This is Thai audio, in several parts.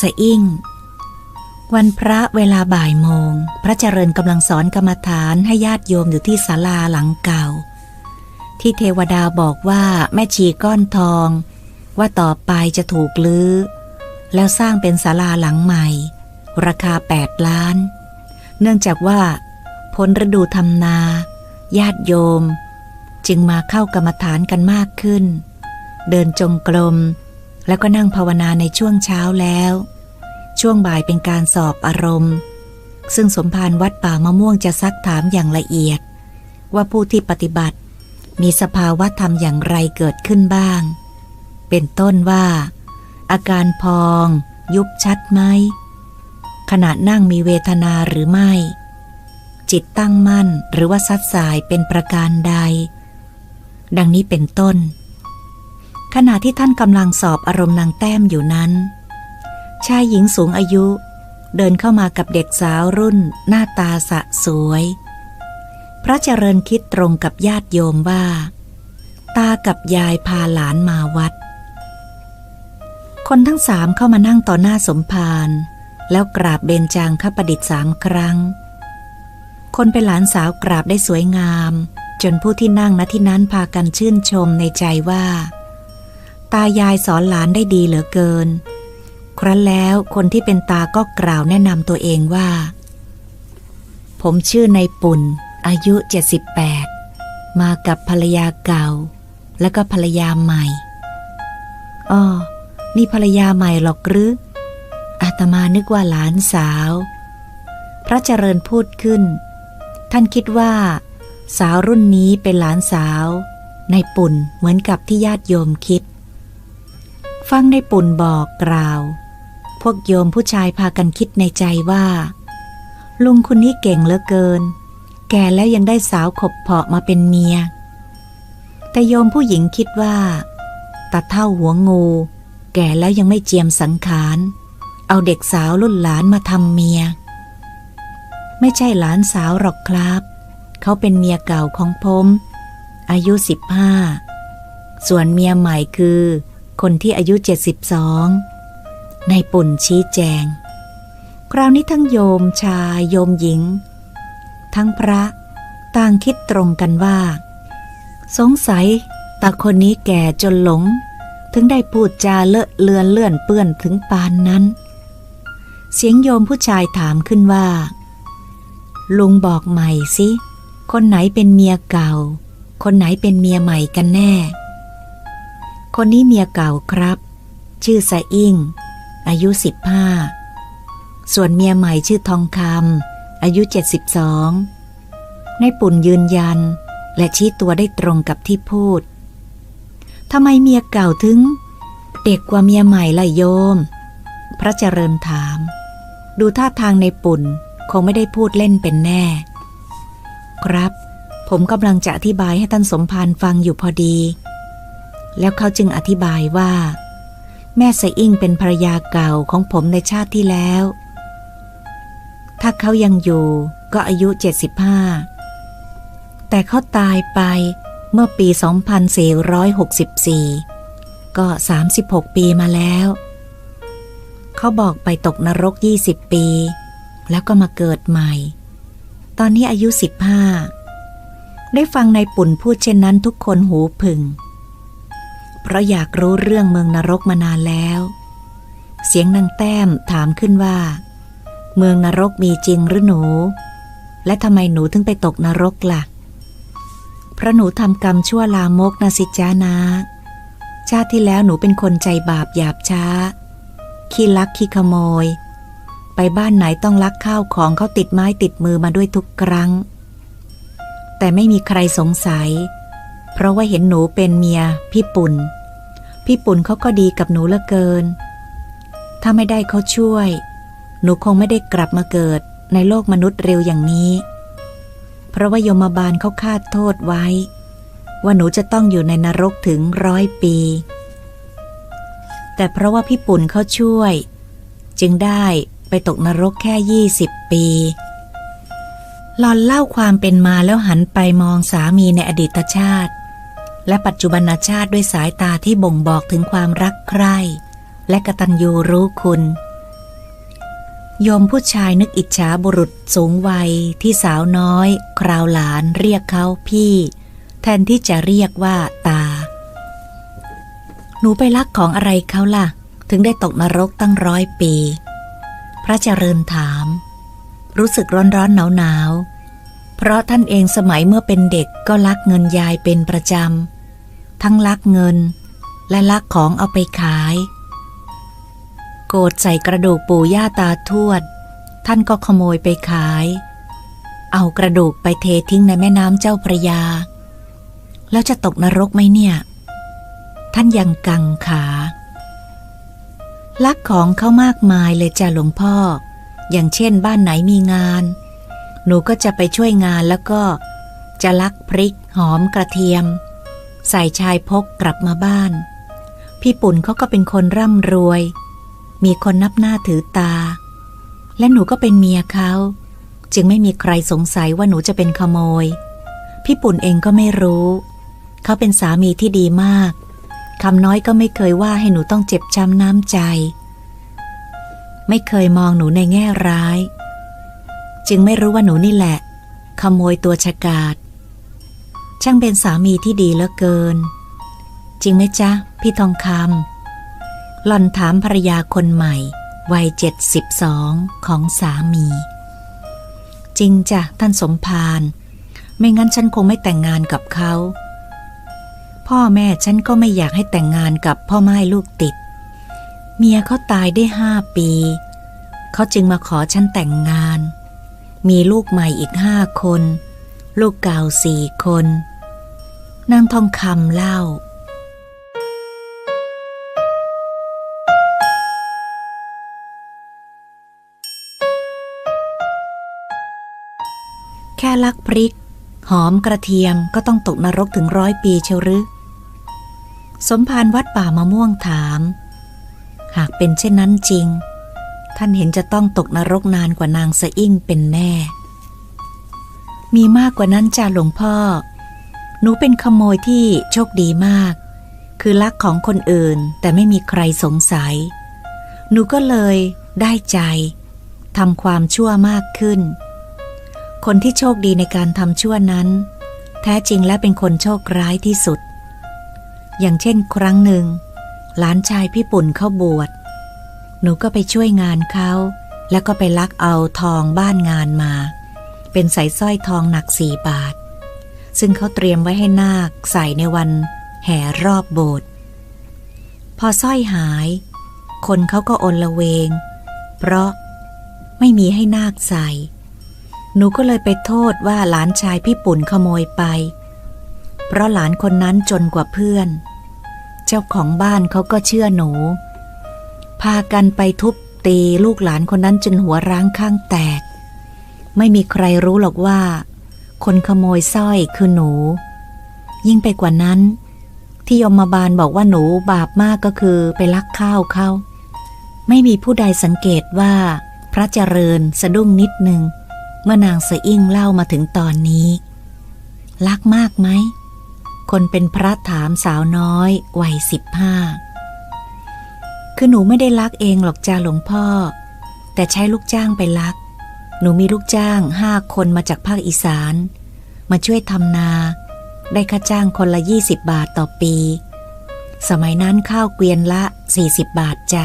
สะอิ่ง วันพระเวลาบ่ายโมง พระเจริญกำลังสอนกรรมฐานให้ญาติโยมอยู่ที่ศาลาหลังเก่า ที่เทวดาบอกว่าแม่ชีก้อนทอง ว่าต่อไปจะถูกลื้อ แล้วสร้างเป็นศาลาหลังใหม่ ราคาแปดล้าน เนื่องจากว่าพ้นฤดูทำนา ญาติโยม จึงมาเข้ากรรมฐานกันมากขึ้น เดินจงกรม แล้วก็นั่งภาวนาในช่วงเช้าแล้ว ช่วงบ่ายเป็นการสอบอารมณ์ ซึ่งสมภารวัดป่ามะม่วงจะซักถามอย่างละเอียด ว่าผู้ที่ปฏิบัติ มีสภาวะธรรมอย่างไรเกิดขึ้นบ้าง เป็นต้นว่า อาการพอง ยุบชัดไหมขณะนั่งมีเวทนาหรือไม่ จิตตั้งมั่นหรือว่าซัดสายเป็นประการใด ดังนี้เป็นต้น ขณะที่ท่านกำลังสอบอารมณ์นางแต้มอยู่นั้น ชายหญิงสูงอายุ เดินเข้ามากับเด็กสาวรุ่น หน้าตาสะสวย พระเจริญคิดตรงกับญาติโยมว่า ตากับยายพาหลานมาวัด คนทั้งสามเข้ามานั่งต่อหน้าสมภารแล้วกราบเบญจางคประดิษฐ์สามครั้ง คนเป็นหลานสาวกราบได้สวยงาม จนผู้ที่นั่งณที่นั้นพากันชื่นชมในใจว่า ตายายสอนหลานได้ดีเหลือเกิน ครั้นแล้วคนที่เป็นตาก็กล่าวแนะนำตัวเองว่า ผมชื่อในปุ่น อายุ 78 มากับภรรยาเก่า และก็ภรรยาใหม่อ้อนี่ภรรยาใหม่หรอกหรืออาตมานึกว่าหลานสาว พระเจริญพูดขึ้น ท่านคิดว่า สาวรุ่นนี้เป็นหลานสาว ในปุ่นเหมือนกับที่ญาติโยมคิด ฟังในปุ่นบอกกล่าว พวกโยมผู้ชายพากันคิดในใจว่า ลุงคนนี้เก่งเหลือเกิน แก่แล้วยังได้สาวขบเพาะมาเป็นเมีย แต่โยมผู้หญิงคิดว่าตาเท่าหัวงู แก่แล้วยังไม่เจียมสังขาร เอาเด็กสาวรุ่นหลานมาทำเมีย ไม่ใช่หลานสาวหรอกครับ เขาเป็นเมียเก่าของผม อายุสิบห้าส่วนเมียใหม่คือ คนที่อายุเจ็ดสิบสองในปุ่นชี้แจง คราวนี้ทั้งโยมชายโยมหญิง ทั้งพระต่างคิดตรงกันว่า สงสัยตาคนนี้แก่จนหลง ถึงได้พูดจาเลอะเลือนเลื่อนเปื้อนถึงปานนั้น เสียงโยมผู้ชายถามขึ้นว่า ลุงบอกใหม่สิ คนไหนเป็นเมียเก่า คนไหนเป็นเมียใหม่กันแน่ คนนี้เมียเก่าครับ ชื่อสะอิ่ง อายุสิบห้าส่วนเมียใหม่ชื่อทองคำอายุเจ็ดสิบสองในปุ่นยืนยัน และชี้ตัวได้ตรงกับที่พูดทำไมเมียเก่าถึง เด็กกว่าเมียใหม่ล่ะโยม พระเจริญถาม ดูท่าทางในปุ่นคงไม่ได้พูดเล่นเป็นแน่ ครับ ผมกำลังจะอธิบายให้ท่านสมภารฟังอยู่พอดี แล้วเขาจึงอธิบายว่า แม่สอิ่งเป็นภรรยาเก่าของผมในชาติที่แล้ว ถ้าเขายังอยู่ก็อายุ 75 แต่เขาตายไปเมื่อปี 2464 ก็ 36 ปีมาแล้ว เขาบอกไปตกนรก 20 ปี แล้วก็มาเกิดใหม่ ตอนนี้อายุ 15 ได้ฟังในปุ่นพูดเช่นนั้นทุกคนหูผึ่ง ราะอยากรู้เรื่องเมืองนรกมานานแล้ว เสียงนางแต้มถามขึ้นว่า เมืองนรกมีจริงหรือหนู และทำไมหนูถึงไปตกนรกละ่ะเพราะหนูทำกรรมชั่วลามกนะสิจ้านะชาติที่แล้วหนูเป็นคนใจบาปหยาบช้า ขี้ลักขี้ขโมย ไปบ้านไหนต้องลักข้าวของเขาติดไม้ติดมือมาด้วยทุกครั้ง แต่ไม่มีใครสงสัย เพราะว่าเห็นหนูเป็นเมียพี่ปุ่น พี่ปุ่นเขาก็ดีกับหนูเหลือเกิน ถ้าไม่ได้เขาช่วย หนูคงไม่ได้กลับมาเกิดในโลกมนุษย์เร็วอย่างนี้ เพราะว่ายมบาลเขาคาดโทษไว้ ว่าหนูจะต้องอยู่ในนรกถึงร้อยปี แต่เพราะว่าพี่ปุ่นเขาช่วย จึงได้ไปตกนรกแค่ยี่สิบปีหลอนเล่าความเป็นมาแล้วหันไปมองสามีในอดีตชาติ และปัจจุบันชาติด้วยสายตาที่บ่งบอกถึงความรักใคร่ และกตัญญูรู้คุณ โยมผู้ชายนึกอิจฉาบุรุษสูงวัยที่สาวน้อย คราวหลานเรียกเขาพี่ แทนที่จะเรียกว่าตา หนูไปลักของอะไรเขาล่ะ ถึงได้ตกนรกตั้งร้อยปี พระเจริญถาม รู้สึกร้อนร้อนหนาวหนาวเพราะท่านเองสมัยเมื่อเป็นเด็กก็ลักเงินยายเป็นประจำ ทั้งลักเงิน และลักของเอาไปขาย โกดใส่กระดูกปู่ย่าตาทวด ท่านก็ขโมยไปขาย เอากระดูกไปเททิ้งในแม่น้ำเจ้าพระยา แล้วจะตกนรกไหมเนี่ย ท่านยังกังขา ลักของเขามากมายเลยจ้ะหลวงพ่อ อย่างเช่นบ้านไหนมีงาน หนูก็จะไปช่วยงานแล้วก็จะลักพริกหอมกระเทียม ใส่ชายพกกลับมาบ้าน พี่ปุ่นเขาก็เป็นคนร่ำรวย มีคนนับหน้าถือตา และหนูก็เป็นเมียเขา จึงไม่มีใครสงสัยว่าหนูจะเป็นขโมย พี่ปุ่นเองก็ไม่รู้ เขาเป็นสามีที่ดีมากคำน้อยก็ไม่เคยว่าให้หนูต้องเจ็บช้ำน้ำใจ ไม่เคยมองหนูในแง่ร้าย จึงไม่รู้ว่าหนูนี่แหละ ขโมยตัวฉกาด ช่างเป็นสามีที่ดีเหลือเกิน จริงไหมจ๊ะ พี่ทองคำหล่อนถามภรรยาคนใหม่ วัยเจ็ดสิบสองของสามี จริงจ้ะท่านสมภารไม่งั้นฉันคงไม่แต่งงานกับเขา พ่อแม่ฉันก็ไม่อยากให้แต่งงานกับพ่อไม้ลูกติด เมียเขาตายได้ห้าปี เขาจึงมาขอฉันแต่งงาน มีลูกใหม่อีกห้าคน ลูกเก่าสี่คน นางทองคำเล่า แค่ลักพริก หอมกระเทียมก็ต้องตกนรกถึงร้อยปีเชียวหรือ สมภารวัดป่ามะม่วงถาม หากเป็นเช่นนั้นจริง ท่านเห็นจะต้องตกนรกนานกว่านางสะอิ่งเป็นแน่ มีมากกว่านั้นจ้าหลวงพ่อ หนูเป็นขโมยที่โชคดีมาก คือลักของคนอื่นแต่ไม่มีใครสงสัย หนูก็เลยได้ใจทำความชั่วมากขึ้น คนที่โชคดีในการทำชั่วนั้น แท้จริงและเป็นคนโชคร้ายที่สุด อย่างเช่นครั้งหนึ่ง หลานชายพี่ปุ่นเข้าบวช หนูก็ไปช่วยงานเขา แล้วก็ไปลักเอาทองบ้านงานมา เป็นสายสร้อยทองหนักสี่บาท ซึ่งเขาเตรียมไว้ให้นาคใส่ในวันแห่รอบโบสถ์พอสร้อยหาย คนเขาก็อนละเวง เพราะไม่มีให้นาคใส่ หนูก็เลยไปโทษว่าหลานชายพี่ปุ่นขโมยไป เพราะหลานคนนั้นจนกว่าเพื่อน เจ้าของบ้านเขาก็เชื่อหนู พากันไปทุบตีลูกหลานคนนั้นจนหัวร้างข้างแตก ไม่มีใครรู้หรอกว่า คนขโมยสร้อยคือหนู ยิ่งไปกว่านั้น ที่ยมบาลบอกว่าหนูบาปมากก็คือไปลักข้าวเขาไม่มีผู้ใดสังเกตว่า พระเจริญสะดุ้งนิดนึง เมื่อนางสะอิ่งเล่ามาถึงตอนนี้ ลักมากไหม คนเป็นพระถามสาวน้อยวัยสิบห้าคือหนูไม่ได้ลักเองหรอกจ้าหลวงพ่อ แต่ใช้ลูกจ้างไปลัก หนูมีลูกจ้างห้าคนมาจากภาคอีสาน มาช่วยทำนา ได้ค่าจ้างคนละยี่สิบบาทต่อปี สมัยนั้นข้าวเกวียนละสี่สิบบาทจ้ะ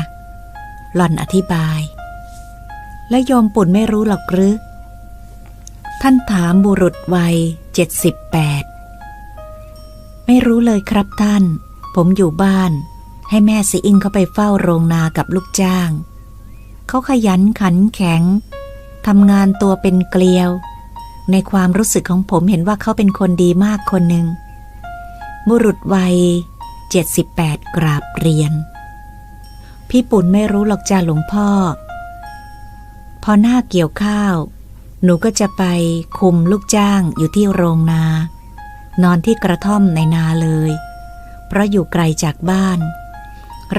หล่อนอธิบาย และโยมปุ่นไม่รู้หรอกหรือ ท่านถามบุรุษวัยเจ็ดสิบแปดไม่รู้เลยครับท่าน ผมอยู่บ้าน ให้แม่สีอิงเขาไปเฝ้าโรงนากับลูกจ้าง เขาขยันขันแข็ง ทำงานตัวเป็นเกลียว ในความรู้สึกของผมเห็นว่าเขาเป็นคนดีมากคนหนึ่ง บุรุษวัยเจ็ดสิบแปดกราบเรียน พี่ปุ่นไม่รู้หรอกจ้าหลวงพ่อ พอหน้าเกี่ยวข้าว หนูก็จะไปคุมลูกจ้างอยู่ที่โรงนา นอนที่กระท่อมในนาเลย เพราะอยู่ไกลจากบ้าน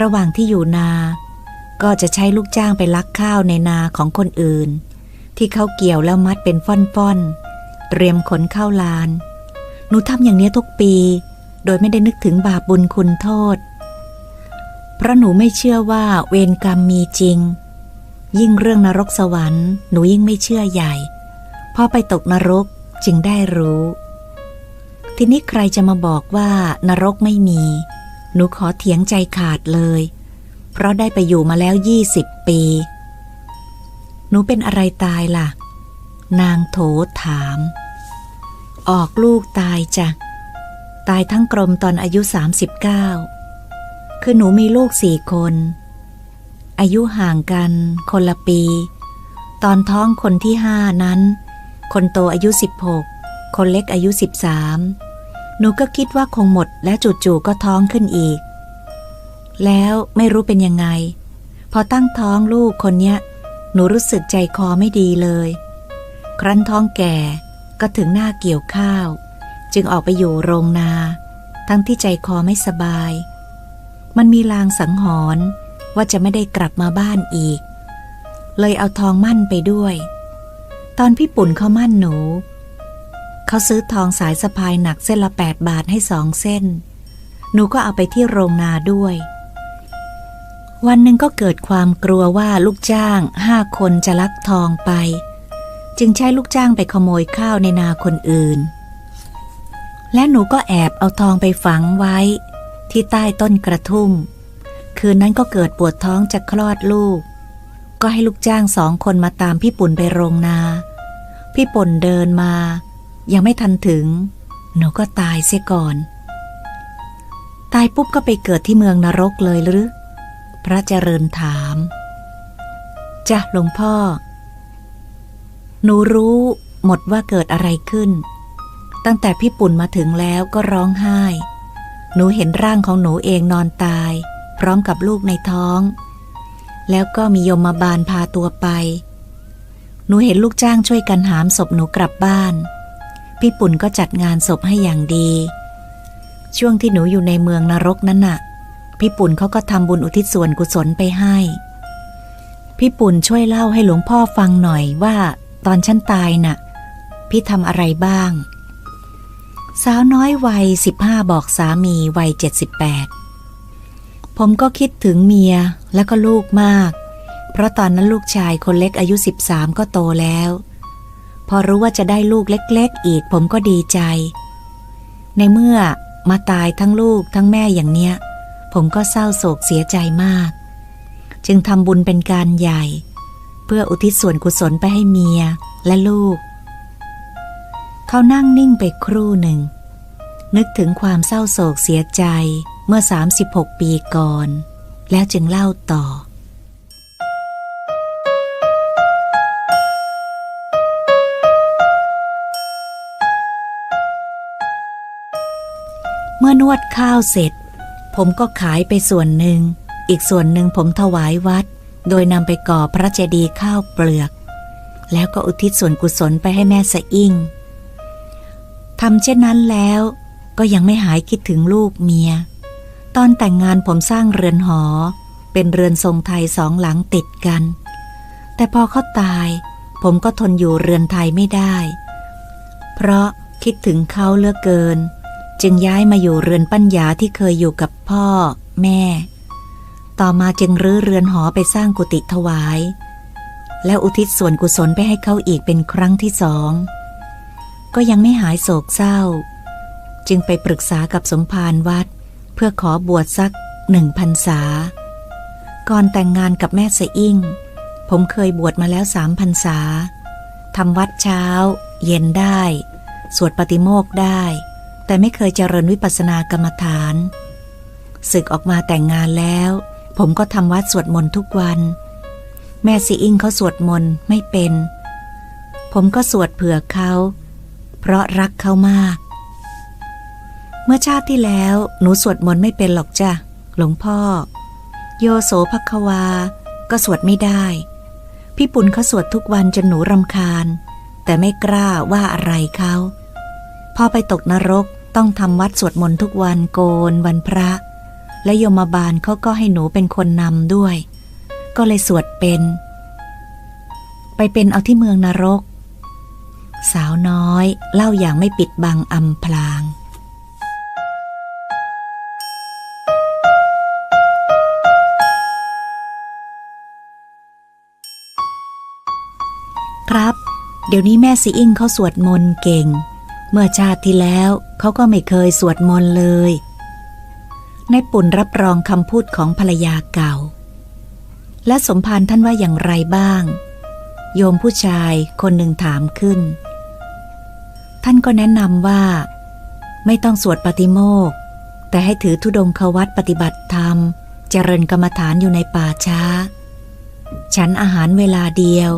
ระหว่างที่อยู่นา ก็จะใช้ลูกจ้างไปลักข้าวในนาของคนอื่น ที่เขาเกี่ยวแล้วมัดเป็นฟ่อนๆ เตรียมขนเข้าลาน หนูทำอย่างนี้ทุกปี โดยไม่ได้นึกถึงบาปบุญคุณโทษ เพราะหนูไม่เชื่อว่าเวรกรรมมีจริง ยิ่งเรื่องนรกสวรรค์ หนูยิ่งไม่เชื่อใหญ่ พอไปตกนรกจึงได้รู้ ทีนี้ใครจะมาบอกว่านรกไม่มี หนูขอเถียงใจขาดเลย เพราะได้ไปอยู่มาแล้วยี่สิบปี หนูเป็นอะไรตายล่ะ นางโถถาม ออกลูกตายจ้ะ ตายทั้งกรมตอนอายุ 39 คือหนูมีลูกสี่คน อายุห่างกัน คนละปี ตอนท้องคนที่ห้านั้น คนโตอายุ 16 คนเล็กอายุ 13 หนูก็คิดว่าคงหมดและจู่ๆก็ท้องขึ้นอีก แล้วไม่รู้เป็นยังไง พอตั้งท้องลูกคนเนี้ย หนูรู้สึกใจคอไม่ดีเลย ครั้นท้องแก่ก็ถึงหน้าเกี่ยวข้าว จึงออกไปอยู่โรงนา ทั้งที่ใจคอไม่สบาย มันมีลางสังหรณ์ว่าจะไม่ได้กลับมาบ้านอีก เลยเอาทองมั่นไปด้วย ตอนพี่ปุ่นเขามั่นหนู เขาซื้อทองสายสะพายหนักเส้นละแปดบาทให้สองเส้น หนูก็เอาไปที่โรงนาด้วย วันหนึ่งก็เกิดความกลัวว่าลูกจ้างห้าคนจะลักทองไป จึงใช้ลูกจ้างไปขโมยข้าวในนาคนอื่น และหนูก็แอบเอาทองไปฝังไว้ ที่ใต้ต้นกระทุ่ม คืนนั้นก็เกิดปวดท้องจะคลอดลูก ก็ให้ลูกจ้างสองคนมาตามพี่ปุ่นไปโรงนา พี่ปุ่นเดินมา ยังไม่ทันถึง หนูก็ตายเสียก่อน ตายปุ๊บก็ไปเกิดที่เมืองนรกเลยหรือ พระเจริญถามจ้ะหลวงพ่อ หนูรู้หมดว่าเกิดอะไรขึ้น ตั้งแต่พี่ปุ่นมาถึงแล้วก็ร้องไห้ หนูเห็นร่างของหนูเองนอนตาย พร้อมกับลูกในท้อง แล้วก็มียมมาบาลพาตัวไป หนูเห็นลูกจ้างช่วยกันหามศพหนูกลับบ้าน พี่ปุ่นก็จัดงานศพให้อย่างดี ช่วงที่หนูอยู่ในเมืองนรกนั้นน่ะ พี่ปุ่นเขาก็ทำบุญอุทิศส่วนกุศลไปให้ พี่ปุ่นช่วยเล่าให้หลวงพ่อฟังหน่อยว่า ตอนฉันตายน่ะ พี่ทำอะไรบ้าง สาวน้อยวัยสิบห้าบอกสามีวัยเจ็ดสิบแปดผมก็คิดถึงเมียแล้วก็ลูกมาก เพราะตอนนั้นลูกชายคนเล็กอายุสิบสามก็โตแล้ว พอรู้ว่าจะได้ลูกเล็ก ๆ อีกผมก็ดีใจ ในเมื่อมาตายทั้งลูกทั้งแม่อย่างเนี้ย ผมก็เศร้าโศกเสียใจมาก จึงทำบุญเป็นการใหญ่ เพื่ออุทิศส่วนกุศลไปให้เมียและลูก เขานั่งนิ่งไปครู่หนึ่ง นึกถึงความเศร้าโศกเสียใจเมื่อ 36 ปีก่อน แล้วจึงเล่าต่อเมื่อนวดข้าวเสร็จ ผมก็ขายไปส่วนหนึ่ง อีกส่วนหนึ่งผมถวายวัด โดยนำไปก่อพระเจดีย์ข้าวเปลือก แล้วก็อุทิศส่วนกุศลไปให้แม่สะอิ่งทำเช่นนั้นแล้วก็ยังไม่หายคิดถึงลูกเมีย ตอนแต่งงานผมสร้างเรือนหอ เป็นเรือนทรงไทยสองหลังติดกัน แต่พอเขาตาย ผมก็ทนอยู่เรือนไทยไม่ได้ เพราะคิดถึงเขาเลือกเกิน จึงย้ายมาอยู่เรือนปัญญาที่เคยอยู่กับพ่อ แม่ ต่อมาจึงรื้อเรือนหอไปสร้างกุฏิถวาย แล้วอุทิศส่วนกุศลไปให้เขาอีกเป็นครั้งที่สอง ก็ยังไม่หายโศกเศร้า จึงไปปรึกษากับสมภารวัด เพื่อขอบวชสักหนึ่งพันษา ก่อนแต่งงานกับแม่เสอิ่ง ผมเคยบวชมาแล้วสามพันษาทำวัดเช้า เย็นได้ สวดปฏิโมกข์ได้ แต่ไม่เคยเจริญวิปัสสนากรรมฐาน ศึกออกมาแต่งงานแล้ว ผมก็ทำวัดสวดมนต์ทุกวัน แม่สีอิงเขาสวดมนต์ไม่เป็น ผมก็สวดเผื่อเขา เพราะรักเขามาก เมื่อชาติที่แล้วหนูสวดมนต์ไม่เป็นหรอกจ้ะ หลวงพ่อ โยโสภควา ก็สวดไม่ได้ พี่ปุ่นเขาสวดทุกวันจนหนูรำคาญ แต่ไม่กล้าว่าอะไรเขาพอไปตกนรก ต้องทำวัดสวดมนต์ทุกวันโกนวันพระ และโยมบาลเขาก็ให้หนูเป็นคนนำด้วย ก็เลยสวดเป็น ไปเป็นเอาที่เมืองนรก สาวน้อยเล่าอย่างไม่ปิดบังอำพลางครับ เดี๋ยวนี้แม่สีอิ่งเขาสวดมนต์เก่ง เมื่อชาติที่แล้ว เขาก็ไม่เคยสวดมนต์เลย ในปุ่นรับรองคำพูดของภรรยาเก่า และสมภารท่านว่าอย่างไรบ้าง โยมผู้ชายคนหนึ่งถามขึ้น ท่านก็แนะนำว่า ไม่ต้องสวดปฏิโมกข์แต่ให้ถือธุดงควัตปฏิบัติธรรม เจริญกรรมฐานอยู่ในป่าช้า ฉันอาหารเวลาเดียว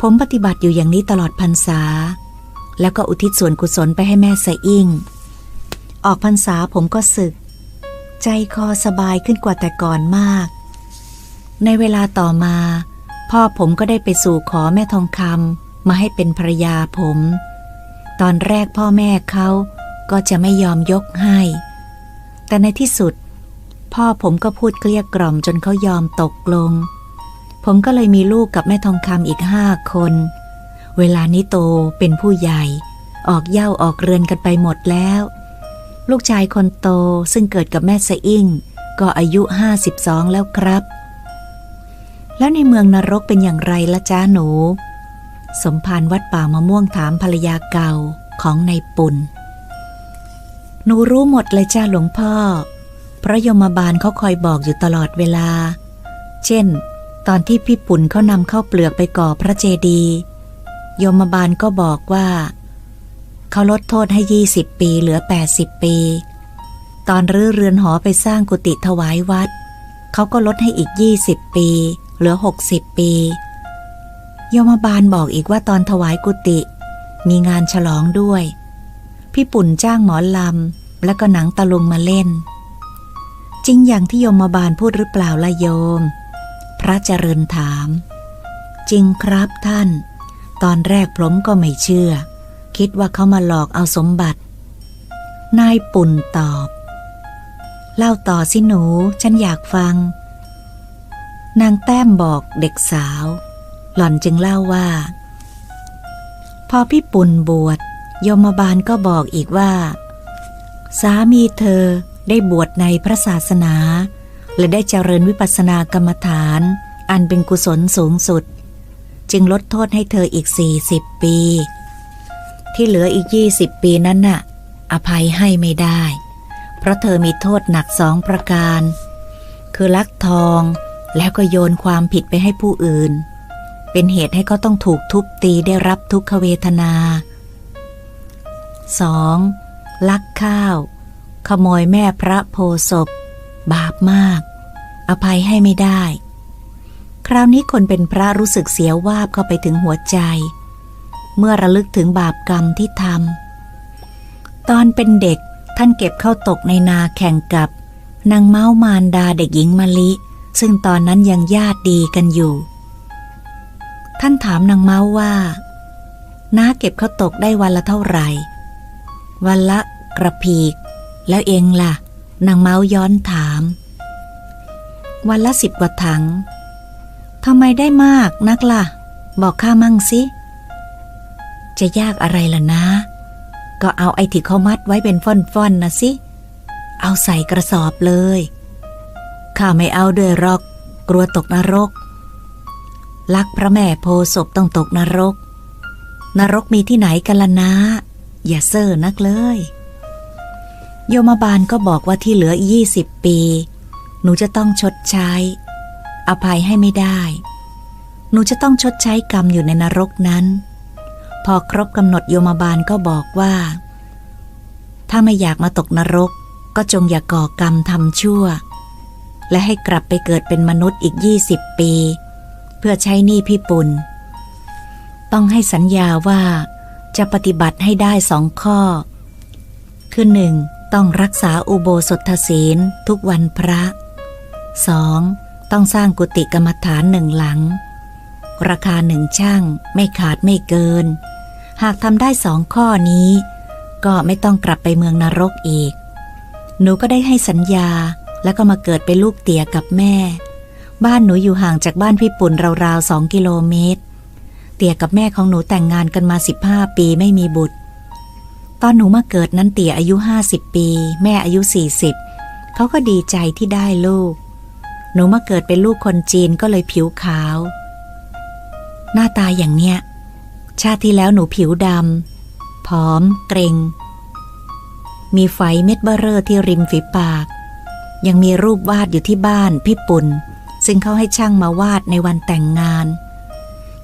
ผมปฏิบัติอยู่อย่างนี้ตลอดพรรษา แล้วก็อุทิศส่วนกุศลไปให้แม่สะอิ่ง ออกพรรษาผมก็สึก ใจคอสบายขึ้นกว่าแต่ก่อนมาก ในเวลาต่อมา พ่อผมก็ได้ไปสู่ขอแม่ทองคำมาให้เป็นภรรยาผม ตอนแรกพ่อแม่เขาก็จะไม่ยอมยกให้ แต่ในที่สุด พ่อผมก็พูดเกลี้ยกล่อมจนเขายอมตกลง ผมก็เลยมีลูกกับแม่ทองคำอีกห้าคน เวลานี้โตเป็นผู้ใหญ่ ออกเย้าออกเรือนกันไปหมดแล้ว ลูกชายคนโตซึ่งเกิดกับแม่สะอิ่ง ก็อายุห้าสิบสองแล้วครับ แล้วในเมืองนรกเป็นอย่างไรละจ้าหนู สมภารวัดป่ามะม่วงถามภรรยาเก่าของในปุ่น หนูรู้หมดเลยจ้าหลวงพ่อ พระยมบาลเขาคอยบอกอยู่ตลอดเวลา เช่น ตอนที่พี่ปุ่นเขานำเข้าเปลือกไปก่อพระเจดีย์ ยมบาลก็บอกว่า เขาลดโทษให้20ปีเหลือ80ปี ตอนรื้อเรือนหอไปสร้างกุฏิถวายวัด เขาก็ลดให้อีก20ปี เหลือ60ปียมบาลบอกอีกว่าตอนถวายกุฏิมีงานฉลองด้วย พี่ปุ่นจ้างหมอลำ แล้วก็หนังตะลุงมาเล่น จริงอย่างที่ยมบาลพูดหรือเปล่าละโยม พระเจริญถาม จริงครับท่าน ตอนแรกผมก็ไม่เชื่อ คิดว่าเขามาหลอกเอาสมบัติ นายปุ่นตอบ เล่าต่อสิหนู ฉันอยากฟัง นางแต้มบอกเด็กสาว หล่อนจึงเล่าว่า พอพี่ปุ่นบวชยมบาลก็บอกอีกว่า สามีเธอได้บวชในพระศาสนา และได้เจริญวิปัสสนากรรมฐาน อันเป็นกุศลสูงสุด จึงลดโทษให้เธออีก 40 ปี ที่เหลืออีก 20 ปีนั้นน่ะ อภัยให้ไม่ได้ เพราะเธอมีโทษหนักสองประการ คือลักทองแล้วก็โยนความผิดไปให้ผู้อื่น เป็นเหตุให้เขาต้องถูกทุบตีได้รับทุกขเวทนา 2. ลักข้าว ขโมยแม่พระโพศพบาปมาก อภัยให้ไม่ได้ คราวนี้คนเป็นพระรู้สึกเสียวาบเข้าไปถึงหัวใจ เมื่อระลึกถึงบาปกรรมที่ทำตอนเป็นเด็กท่านเก็บเข้าตกในนาแข่งกับนางเม้ามารดาเด็กหญิงมะลิ ซึ่งตอนนั้นยังญาติดีกันอยู่ ท่านถามนางเม้าว่าน้าเก็บข้าวตกได้วันละเท่าไหร่ วันละกระพีก แล้วเองล่ะ นางเมาย้อนถาม วันละสิบกว่าถัง ทำไมได้มากนักล่ะ บอกข้ามั่งสิ จะยากอะไรล่ะนะ ก็เอาไอ้ที่เขามัดไว้เป็นฟ่อนๆนนะสิ เอาใส่กระสอบเลย ข้าไม่เอาด้วยหรอก กลัวตกนรก ลักพระแม่โพศพต้องตกนรก นรกมีที่ไหนกันล่ะนะ อย่าเซ่อนักเลย โยมบาลก็บอกว่าที่เหลือ20ปี หนูจะต้องชดใช้ อภัยให้ไม่ได้ หนูจะต้องชดใช้กรรมอยู่ในนรกนั้น พอครบกำหนดโยมบาลก็บอกว่า ถ้าไม่อยากมาตกนรกก็จงอย่าก่อกรรมทำชั่ว และให้กลับไปเกิดเป็นมนุษย์อีก 20 ปี เพื่อใช้หนี้พี่ปุณต้องให้สัญญาว่าจะปฏิบัติให้ได้สองข้อ คือหนึ่งต้องรักษาอุโบสถศีลทุกวันพระ 2. ต้องสร้างกุฏิกรรมฐานหนึ่งหลัง ราคาหนึ่งช่างไม่ขาดไม่เกิน หากทำได้สองข้อนี้ ก็ไม่ต้องกลับไปเมืองนรกอีก หนูก็ได้ให้สัญญาแล้วก็มาเกิดเป็นลูกเตี่ยกับแม่ บ้านหนูอยู่ห่างจากบ้านพี่ปุ่นราวๆสองกิโลเมตร เตี่ยกับแม่ของหนูแต่งงานกันมา 15 ปีไม่มีบุตร ตอนหนูมาเกิดนั้นเตี่ยอายุ 50 ปี แม่อายุ 40เขาก็ดีใจที่ได้ลูก หนูมาเกิดเป็นลูกคนจีนก็เลยผิวขาว หน้าตาอย่างเนี้ย ชาติที่แล้วหนูผิวดำผอม เกรง มีไฟเม็ดเบอร์เรอที่ริมฝีปาก ยังมีรูปวาดอยู่ที่บ้านพี่ปุ่น ซึ่งเขาให้ช่างมาวาดในวันแต่งงาน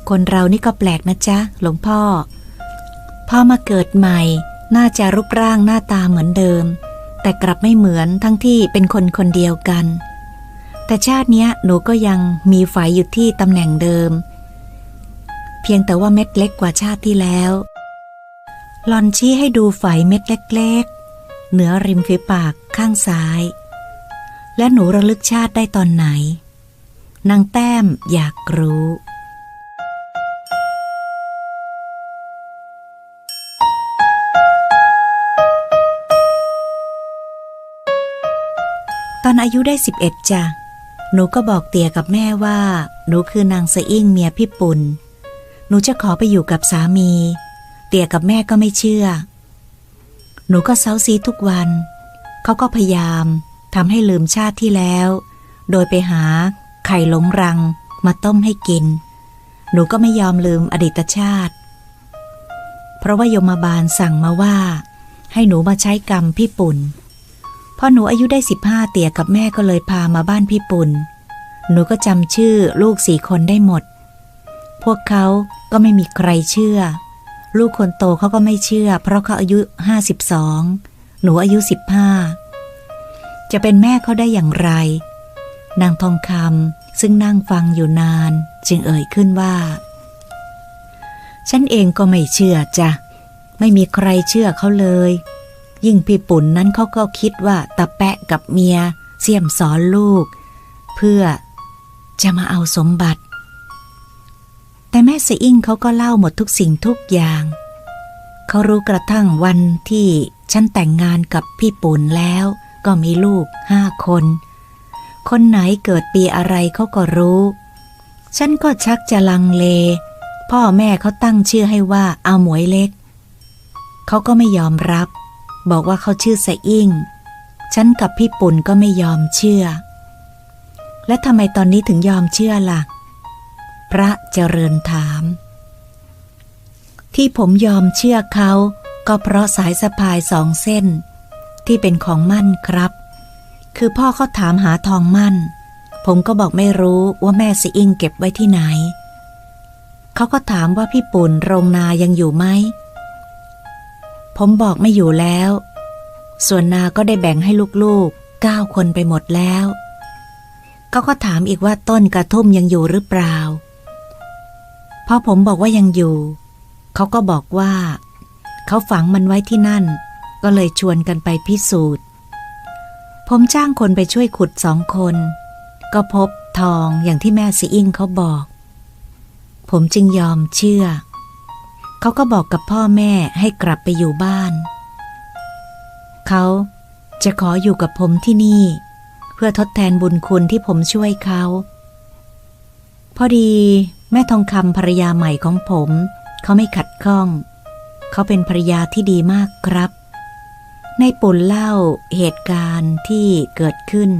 คนเรานี่ก็แปลกนะจ๊ะ หลวงพ่อ พ่อมาเกิดใหม่ น่าจะรูปร่างหน้าตาเหมือนเดิม แต่กลับไม่เหมือนทั้งที่เป็นคนคนเดียวกัน แต่ชาติเนี้ยหนูก็ยังมีไฟอยู่ที่ตำแหน่งเดิม เพียงแต่ว่าเม็ดเล็กกว่าชาติที่แล้วหลอนชี้ให้ดูไฟเม็ดเล็กๆ เหนือริมฝีปากข้างซ้าย และหนูระลึกชาติได้ตอนไหน นางแต้มอยากรู้ตอนอายุได้สิบเอ็ดจ้ะ หนูก็บอกเตี่ยกับแม่ว่า หนูคือนางสะอิ่งเมียพี่ปุณหนูจะขอไปอยู่กับสามี เตี่ยกับแม่ก็ไม่เชื่อ หนูก็เซาซีทุกวัน เขาก็พยายามทำให้ลืมชาติที่แล้ว โดยไปหาไข่หลงรังมาต้มให้กิน หนูก็ไม่ยอมลืมอดีตชาติ เพราะว่ายมบาลสั่งมาว่า ให้หนูมาใช้กรรมพี่ปุ่น พอหนูอายุได้สิบห้าเตี่ยกับแม่ก็เลยพามาบ้านพี่ปุ่นหนูก็จำชื่อลูกสี่คนได้หมด พวกเขาก็ไม่มีใครเชื่อ ลูกคนโตเขาก็ไม่เชื่อ เพราะเขาอายุห้าสิบสองหนูอายุสิบห้าจะเป็นแม่เขาได้อย่างไร นางทองคำซึ่งนั่งฟังอยู่นาน จึงเอ่ยขึ้นว่า ฉันเองก็ไม่เชื่อจ้ะ ไม่มีใครเชื่อเขาเลย ยิ่งพี่ปุ่นนั้นเขาก็คิดว่าตาแปะกับเมียเสี่ยมสอนลูก เพื่อจะมาเอาสมบัติ แต่แม่เสอิ่งเขาก็เล่าหมดทุกสิ่งทุกอย่างเขารู้กระทั่งวันที่ฉันแต่งงานกับพี่ปุ่นแล้ว ก็มีลูกห้าคน คนไหนเกิดปีอะไรเขาก็รู้ ฉันก็ชักจะลังเล พ่อแม่เขาตั้งชื่อให้ว่าเอาหมวยเล็ก เขาก็ไม่ยอมรับ บอกว่าเขาชื่อสะอิ่ง ฉันกับพี่ปุ่นก็ไม่ยอมเชื่อ และทำไมตอนนี้ถึงยอมเชื่อละ่ะ พระเจริญถาม ที่ผมยอมเชื่อเขา ก็เพราะสายสะพายสองเส้น ที่เป็นของมั่นครับ คือพ่อเขาถามหาทองมั่น ผมก็บอกไม่รู้ว่าแม่สิอิ่งเก็บไว้ที่ไหน เขาก็ถามว่าพี่ปุ่นโรงนายังอยู่ไหม ผมบอกไม่อยู่แล้ว ส่วนนาก็ได้แบ่งให้ลูกๆเก้าคนไปหมดแล้วเขาก็ถามอีกว่าต้นกระทุ่มยังอยู่หรือเปล่าพอผมบอกว่ายังอยู่ เขาก็บอกว่า เขาฝังมันไว้ที่นั่น ก็เลยชวนกันไปพิสูจน์ ผมจ้างคนไปช่วยขุดสองคน ก็พบทองอย่างที่แม่ซีอิ่งเขาบอก ผมจึงยอมเชื่อ เขาก็บอกกับพ่อแม่ให้กลับไปอยู่บ้าน เขาจะขออยู่กับผมที่นี่ เพื่อทดแทนบุญคุณที่ผมช่วยเขา พอดีแม่ทองคำภรรยาใหม่ของผม เขาไม่ขัดข้อง เขาเป็นภรรยาที่ดีมากครับ ในปุ่นเล่าเหตุการณ์ที่เกิดขึ้น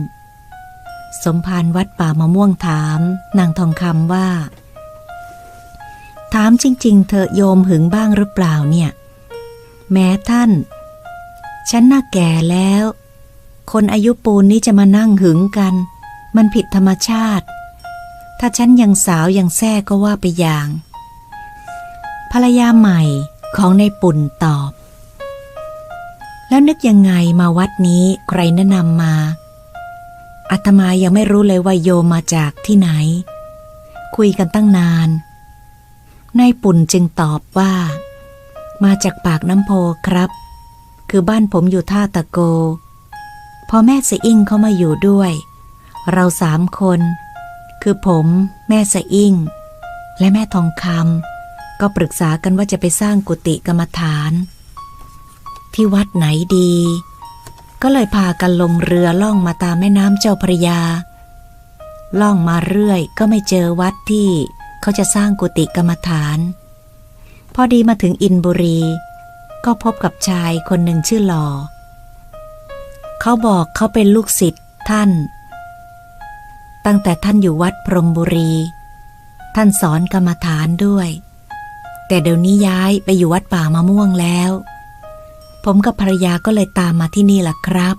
สมภารวัดป่ามะม่วงถาม นางทองคำว่า ถามจริง ๆ เธอโยมหึงบ้างหรือเปล่าเนี่ย แม้ท่าน ฉันน่าแก่แล้ว คนอายุปูนนี้จะมานั่งหึงกัน มันผิดธรรมชาติ ถ้าฉันยังสาวยังแท้ก็ว่าไปอย่าง ภรรยาใหม่ของในปุ่นตอบ แล้วนึกยังไงมาวัดนี้ใครแนะนำมาอาตมายังไม่รู้เลยว่าโยมมาจากที่ไหน คุยกันตั้งนาน นายปุ่นจึงตอบว่า มาจากปากน้ำโพครับ คือบ้านผมอยู่ท่าตะโก พอแม่สะอิ่งเขามาอยู่ด้วย เราสามคน คือผมแม่สะอิ่ง และแม่ทองคำก็ปรึกษากันว่าจะไปสร้างกุฏิกรรมฐาน ที่วัดไหนดี ก็เลยพากันลงเรือล่องมาตามแม่น้ำเจ้าพระยา ล่องมาเรื่อยก็ไม่เจอวัดที่ เขาจะสร้างกุฏิกรรมฐาน พอดีมาถึงอินบุรี ก็พบกับชายคนหนึ่งชื่อหลอ เขาบอกเขาเป็นลูกศิษย์ท่าน ตั้งแต่ท่านอยู่วัดพรหมบุรี ท่านสอนกรรมฐานด้วย แต่เดี๋ยวนี้ย้ายไปอยู่วัดป่ามะม่วงแล้ว ผมกับภรรยาก็เลยตามมาที่นี่ล่ะครับ